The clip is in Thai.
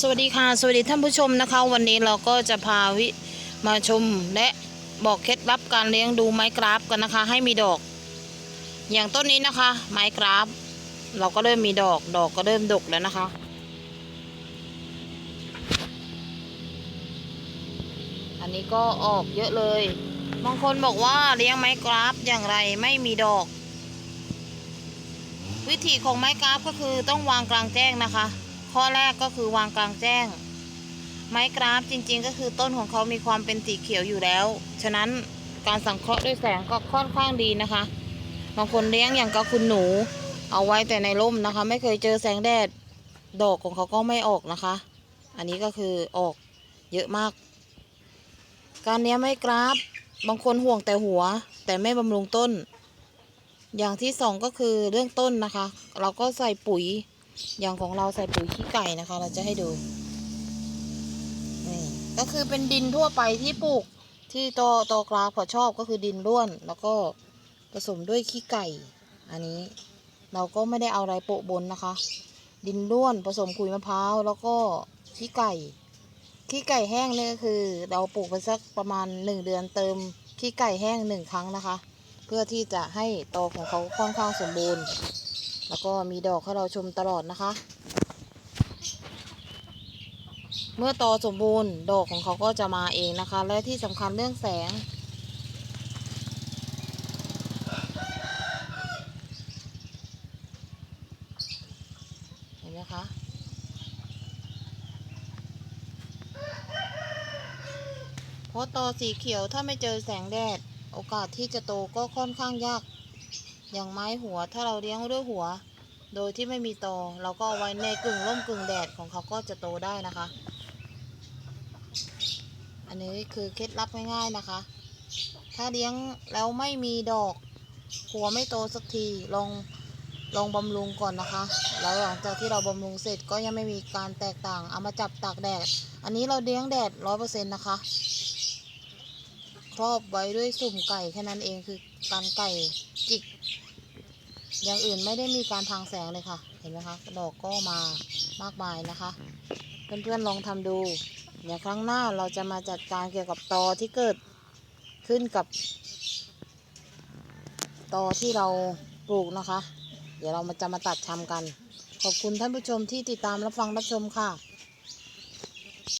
สวัสดีค่ะ สวัสดีท่านผู้ชมนะคะ วันนี้เราก็จะพาวิมาชมและบอกเคล็ดลับการเลี้ยงดูไม้กราฟกันนะคะ ให้มีดอก อย่างต้นนี้นะคะ ไม้กราฟ เราก็เริ่มมีดอกดอกก็เริ่มดกแล้วนะคะ อันนี้ก็ออกเยอะเลยบางคนบอกว่าเลี้ยงไม้กราฟอย่างไรไม่มีดอก วิธีของไม้กราฟก็คือต้องวางกลางแจ้งนะคะ ข้อแรกก็คือวางกลางแจ้ง ไม้กราฟจริงๆ ก็คือต้นของเขามีความเป็นสีเขียวอยู่แล้ว ฉะนั้นการสังเคราะห์ด้วยแสงก็ค่อนข้างดีนะคะบางคนเลี้ยงอย่างกับคุณหนู เอาไว้แต่ในร่มนะคะ ไม่เคยเจอแสงแดดดอกของเขาก็ไม่ออกนะคะ อันนี้ก็คือออกเยอะมาก การเลี้ยงไม้กราฟบางคนห่วงแต่หัว แต่ไม่บำรุงต้น อย่างที่สองก็คือเรื่องต้นนะคะ เราก็ใส่ปุ๋ย อย่างของเราใส่ปุ๋ยขี้ไก่นะคะ เราจะให้ดูนี่ก็คือเป็นดินทั่วไปที่ปลูกที่ตอตอกราฟเขาชอบก็คือดินร่วน แล้วก็ผสมด้วยขี้ไก่ อันนี้เราก็ไม่ได้เอาอะไรโปะบนนะคะ ดินร่วนผสมขุยมะพร้าวแล้วก็ขี้ไก่ขี้ไก่แห้งเนี่ยก็คือ เราปลูกไปสักประมาณหนึ่งเดือนเติมขี้ไก่แห้งหนึ่งครั้งนะคะ เพื่อที่จะให้ตอของเขาค่อนข้างสมบูรณ์ แล้วก็มีดอกให้เราชมตลอดนะคะ เมื่อตอสมบูรณ์ดอกของเขาก็จะมาเองนะคะ และที่สำคัญเรื่องแสง เห็นไหมคะเพราะตอสีเขียวถ้าไม่เจอแสงแดด โอกาสที่จะโตก็ค่อนข้างยาก อย่างไม้หัวถ้าเราเลี้ยงด้วยหัว โดยที่ไม่มีตอเราก็เอาไว้ในกึ่งร่มกึ่งแดดของเขาก็จะโตได้นะคะ อันนี้คือเคล็ดลับง่ายๆนะคะ ถ้าเลี้ยงแล้วไม่มีดอก หัวไม่โตสักทีลองลองบำรุงก่อนนะคะ แล้วหลังจากที่เราบำรุงเสร็จก็ยังไม่มีการแตกต่าง เอามาจับตากแดด อันนี้เราเลี้ยงแดดร้อยเปอร์เซ็นต์นะคะ ครอบไว้ด้วยสุ่มไก่แค่นั้นเองคือการไก่จิก อย่างอื่นไม่ได้มีการทางแสงเลยค่ะ เห็นไหมคะดอกก็มามากมายนะคะ เพื่อนๆลองทำดูเดี๋ยวครั้งหน้าเราจะมาจัดการเกี่ยวกับตอที่เกิดขึ้นกับตอที่เราปลูกนะคะ เดี๋ยวเรามาจะมาตัดชำกัน ขอบคุณท่านผู้ชมที่ติดตามรับฟังรับชมค่ะ